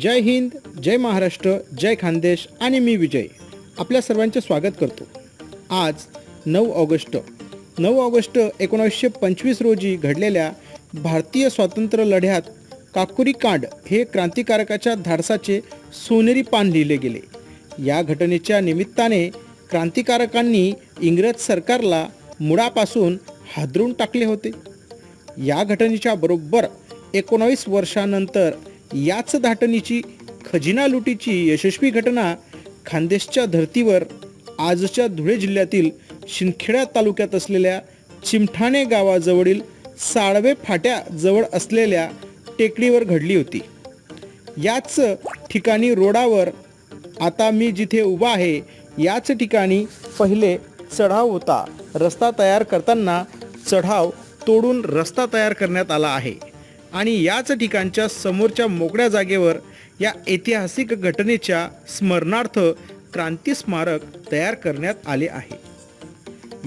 जय हिंद जय महाराष्ट्र जय खानदेश आणि मी विजय आपल्या सर्वांचे स्वागत करतो. आज नऊ ऑगस्ट नऊ ऑगस्ट एकोणीसशे पंचवीस रोजी घडलेल्या भारतीय स्वातंत्र्य लढ्यात काकुरी कांड हे क्रांतिकारकाच्या धाडसाचे सोनेरी पान लिहिले गेले. या घटनेच्या निमित्ताने क्रांतिकारकांनी इंग्रज सरकारला मुळापासून हादरून टाकले होते. या घटनेच्या बरोबर एकोणावीस वर्षानंतर याच धाटणीची खजिना लुटीची यशस्वी घटना खानदेशच्या धर्तीवर आजच्या धुळे जिल्ह्यातील शिंदखेडा तालुक्यात असलेल्या चिमठाणे गावाजवळील साळवे फाट्याजवळ असलेल्या टेकडीवर घडली होती. याच ठिकाणी रोडावर आता मी जिथे उभा आहे याच ठिकाणी पहिले चढाव होता. रस्ता तयार करताना चढाव तोडून रस्ता तयार करण्यात आला आहे. आणि याच ठिकाणच्या समोरच्या मोकळ्या जागेवर या ऐतिहासिक घटनेच्या स्मरणार्थ क्रांती स्मारक तयार करण्यात आले आहे.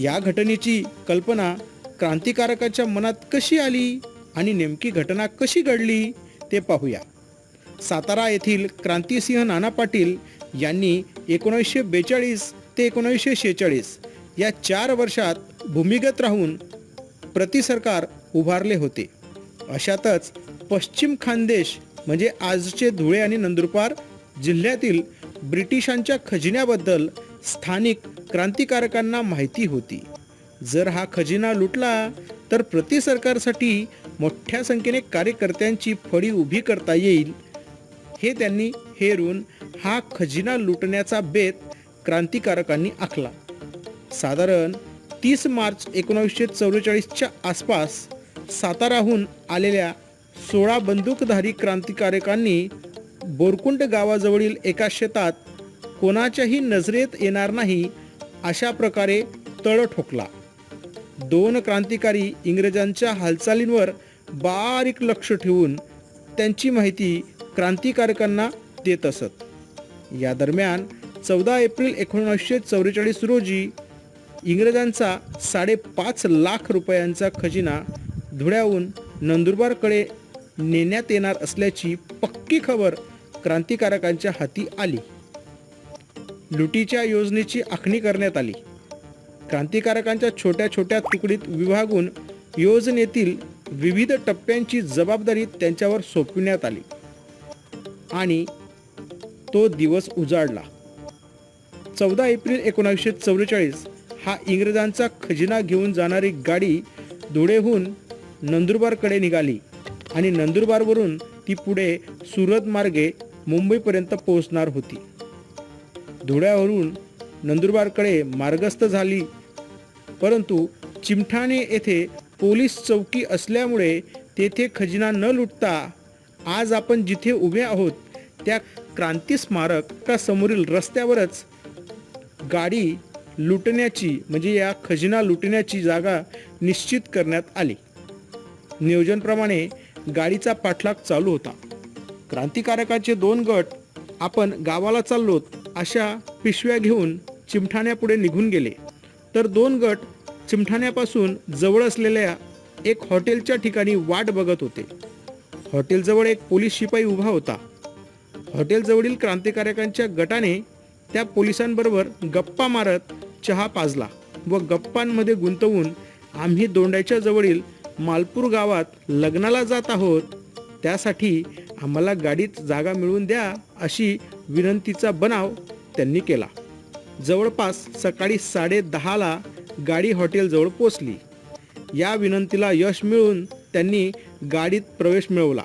या घटनेची कल्पना क्रांतिकारकाच्या मनात कशी आली आणि नेमकी घटना कशी घडली ते पाहूया. सातारा येथील क्रांतिसिंह नाना पाटील यांनी एकोणीसशे बेचाळीस ते एकोणीसशे शेहेचाळीस या चार वर्षात भूमिगत राहून प्रतिसरकार उभारले होते. अशातच पश्चिम खानदेश म्हणजे आजचे धुळे आणि नंदुरबार जिल्ह्यातील ब्रिटिशांच्या खजिन्याबद्दल स्थानिक क्रांतिकारकांना माहिती होती. जर हा खजिना लुटला तर प्रति सरकारसाठी मोठ्या संख्येने कार्यकर्त्यांची फळी उभी करता येईल. हे त्यांनी हेरून हा खजिना लुटण्याचा बेत क्रांतिकारकांनी आखला. साधारण तीस मार्च एकोणावीसशे चौवेचाळीसच्या आसपास साताराहून आलेल्या सोळा बंदूकधारी क्रांतिकारकांनी बोरकुंड गावाजवळील एका शेतात कोणाच्याही नजरेत येणार नाही अशा प्रकारे तळ ठोकला. दोन क्रांतिकारी इंग्रजांच्या हालचालींवर बारीक लक्ष ठेवून त्यांची माहिती क्रांतिकारकांना देत असत. या दरम्यान चौदा एप्रिल एकोणीसशे चौवेचाळीस रोजी इंग्रजांचा साडेपाच लाख रुपयांचा खजिना धुळ्याहून नंदुरबारकडे नेण्यात येणार असल्याची पक्की खबर क्रांतिकारकांच्या हाती आली. लुटीच्या योजनेची आखणी करण्यात आली. क्रांतिकारकांच्या छोट्या छोट्या तुकडीत विभागून योजनेतील विविध टप्प्यांची जबाबदारी त्यांच्यावर सोपविण्यात आली. आणि तो दिवस उजाडला. चौदा एप्रिल एकोणावीसशे चौवेचाळीस हा इंग्रजांचा खजिना घेऊन जाणारी गाडी धुळेहून नंदुरबारकडे निघाली आणि नंदुरबारवरून ती पुढे सुरत मार्गे मुंबईपर्यंत पोहोचणार होती. धुळ्यावरून नंदुरबारकडे मार्गस्थ झाली. परंतु चिमठाणे येथे पोलीस चौकी असल्यामुळे तेथे खजिना न लुटता आज आपण जिथे उभे आहोत त्या क्रांती स्मारकासमोरील रस्त्यावरच गाडी लुटण्याची म्हणजे या खजिना लुटण्याची जागा निश्चित करण्यात आली. नियोजनप्रमाणे गाडीचा पाठलाग चालू होता. क्रांतिकारकाचे दोन गट आपण गावाला चाललोत अशा पिशव्या घेऊन चिमठाण्यापुढे निघून गेले. तर दोन गट चिमठाण्यापासून जवळ असलेल्या एक हॉटेलच्या ठिकाणी वाट बघत होते. हॉटेलजवळ एक पोलीस शिपाई उभा होता. हॉटेलजवळील क्रांतिकारकांच्या गटाने त्या पोलिसांबरोबर गप्पा मारत चहा पाजला व गप्पांमध्ये गुंतवून आम्ही दोंड्याच्या जवळील मालपूर गावात लग्नाला जात आहोत. त्यासाठी आम्हाला गाडीत जागा मिळवून द्या अशी विनंतीचा बनाव त्यांनी केला. जवळपास सकाळी साडे दहाला गाडी हॉटेलजवळ पोचली या विनंतीला यश मिळून त्यांनी गाडीत प्रवेश मिळवला.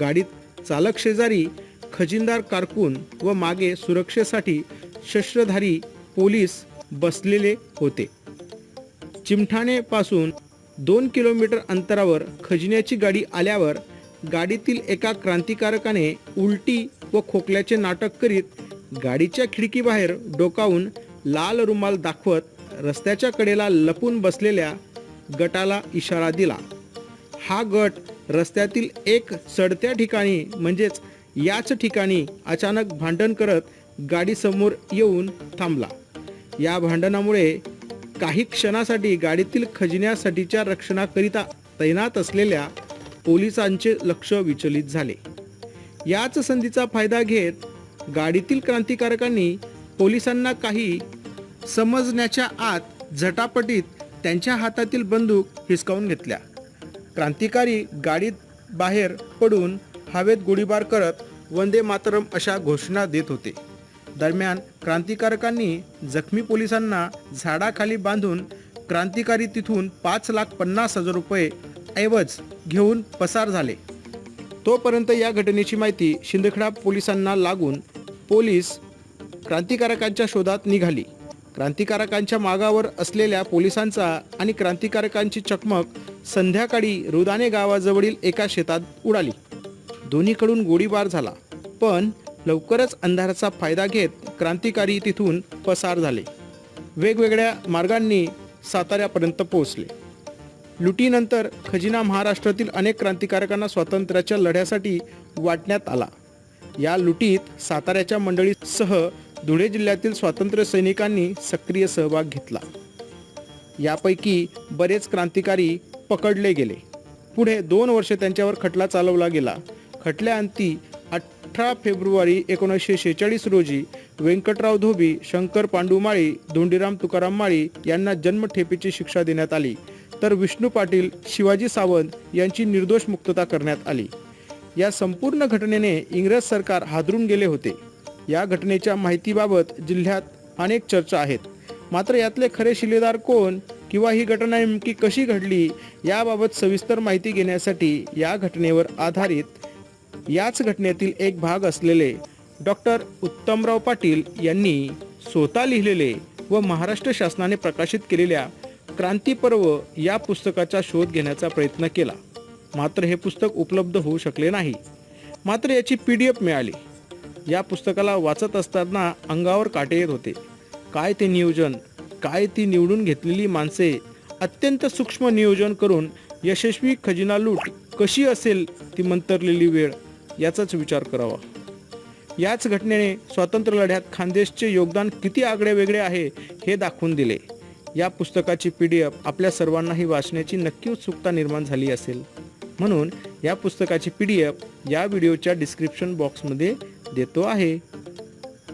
गाडीत चालक शेजारी खजिनदार कारकून व मागे सुरक्षेसाठी शस्त्रधारी पोलीस बसलेले होते. चिमठाणेपासून दोन किलोमीटर अंतरावर खजिन्याची गाडी आल्यावर गाडीतील एका क्रांतिकारकाने उलटी व खोकल्याचे नाटक करीत गाडीच्या खिडकीबाहेर डोकावून लाल रुमाल दाखवत रस्त्याच्या कडेला लपून बसलेल्या गटाला इशारा दिला. हा गट रस्त्यातील एक चढत्या ठिकाणी म्हणजेच याच ठिकाणी अचानक भांडण करत गाडीसमोर येऊन थांबला. या भांडणामुळे काही क्षणासाठी गाडीतील खजिन्यासाठीच्या रक्षणाकरिता तैनात असलेल्या पोलिसांचे लक्ष विचलित झाले. याच संधीचा फायदा घेत गाडीतील क्रांतिकारकांनी पोलिसांना काही समजण्याच्या आत झटापटीत त्यांच्या हातातील बंदूक हिसकावून घेतल्या. क्रांतिकारी गाडीत बाहेर पडून हवेत गोळीबार करत वंदे मातरम अशा घोषणा देत होते. दरम्यान क्रांतिकारकांनी जखमी पोलिसांना झाडाखाली बांधून क्रांतिकारी तिथून पाच लाख पन्नास हजार रुपये ऐवज घेऊन पसार झाले. तोपर्यंत या घटनेची माहिती शिंदखेडा पोलिसांना लागून पोलीस क्रांतिकारकांच्या शोधात निघाली. क्रांतिकारकांच्या मागावर असलेल्या पोलिसांचा आणि क्रांतिकारकांची चकमक संध्याकाळी रुदाने गावाजवळील एका शेतात उडाली. दोन्हीकडून गोळीबार झाला. पण लवकरच अंधाराचा फायदा घेत क्रांतिकारी तिथून पसार झाले. वेगवेगळ्या मार्गांनी साताऱ्यापर्यंत पोहोचले. लुटीनंतर खजिना महाराष्ट्रातील अनेक क्रांतिकारकांना स्वातंत्र्याच्या लढ्यासाठी वाटण्यात आला. या लुटीत साताऱ्याच्या मंडळीसह धुळे जिल्ह्यातील स्वातंत्र्य सैनिकांनी सक्रिय सहभाग घेतला. यापैकी बरेच क्रांतिकारी पकडले गेले. पुढे दोन वर्षे त्यांच्यावर खटला चालवला गेला. खटल्याअंती अठरा फेब्रुवारी एकोणीसशे शेहेचाळीस रोजी व्यंकटराव धोबी शंकर पांडू माळी धोंडीराम तुकाराम माळी यांना जन्मठेपेची शिक्षा देण्यात आली. तर विष्णू पाटील शिवाजी सावंत यांची निर्दोष मुक्तता करण्यात आली. या संपूर्ण घटनेने इंग्रज सरकार हादरून गेले होते. या घटनेच्या माहितीबाबत जिल्ह्यात अनेक चर्चा आहेत. मात्र यातले खरे शिलेदार कोण किंवा ही घटना नेमकी कशी घडली याबाबत सविस्तर माहिती घेण्यासाठी या घटनेवर आधारित याच घटनेतील एक भाग असलेले डॉक्टर उत्तमराव पाटील यांनी स्वतः लिहिलेले व महाराष्ट्र शासनाने प्रकाशित केलेल्या क्रांतीपर्व या पुस्तकाचा शोध घेण्याचा प्रयत्न केला. मात्र हे पुस्तक उपलब्ध होऊ शकले नाही. मात्र याची पी डी एफ मिळाली. या पुस्तकाला वाचत असताना अंगावर काटे येत होते. काय ते नियोजन काय ती निवडून घेतलेली माणसे अत्यंत सूक्ष्म नियोजन करून यशस्वी खजिना लूट कशी असेल ती मंतरलेली वेळ याचाच विचार करावा. याच घटनेने स्वातंत्र्य लढ्यात खानदेशचे योगदान किती आगळे वेगळे आहे हे दाखवून दिले. या पुस्तकाची पी डी एफ आपल्या सर्वांनाही वाचण्याची नक्की उत्सुकता निर्माण झाली असेल. म्हणून या पुस्तकाची पी डी एफ या व्हिडिओच्या डिस्क्रिप्शन बॉक्समध्ये देतो आहे.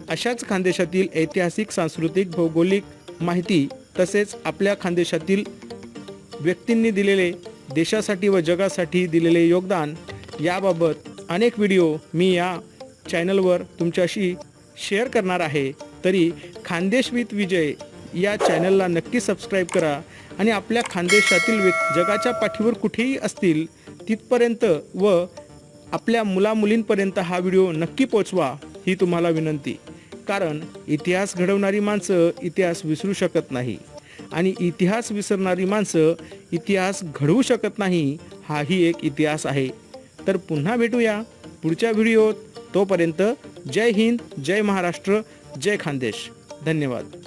अशाच खानदेशातील ऐतिहासिक सांस्कृतिक भौगोलिक माहिती तसेच आपल्या खानदेशातील व्यक्तींनी दिलेले देशासाठी व जगासाठी दिलेले योगदान याबाबत अनेक व्हिडिओ मी या चॅनलवर तुमच्याशी शेअर करणार आहे. तरी खानदेश विथ विजय या चॅनलला नक्की सबस्क्राईब करा आणि आपल्या खानदेशातील व्यक् जगाच्या पाठीवर कुठेही असतील तिथपर्यंत व आपल्या मुलामुलींपर्यंत हा व्हिडिओ नक्की पोचवा ही तुम्हाला विनंती. कारण इतिहास घडवणारी माणसं इतिहास विसरू शकत नाही आणि इतिहास विसरणारी माणसं इतिहास घडवू शकत नाही हाही एक इतिहास आहे. तर पुन्हा भेटूया पुढच्या व्हिडिओत. तोपर्यंत जय हिंद जय महाराष्ट्र जय खानदेश. धन्यवाद.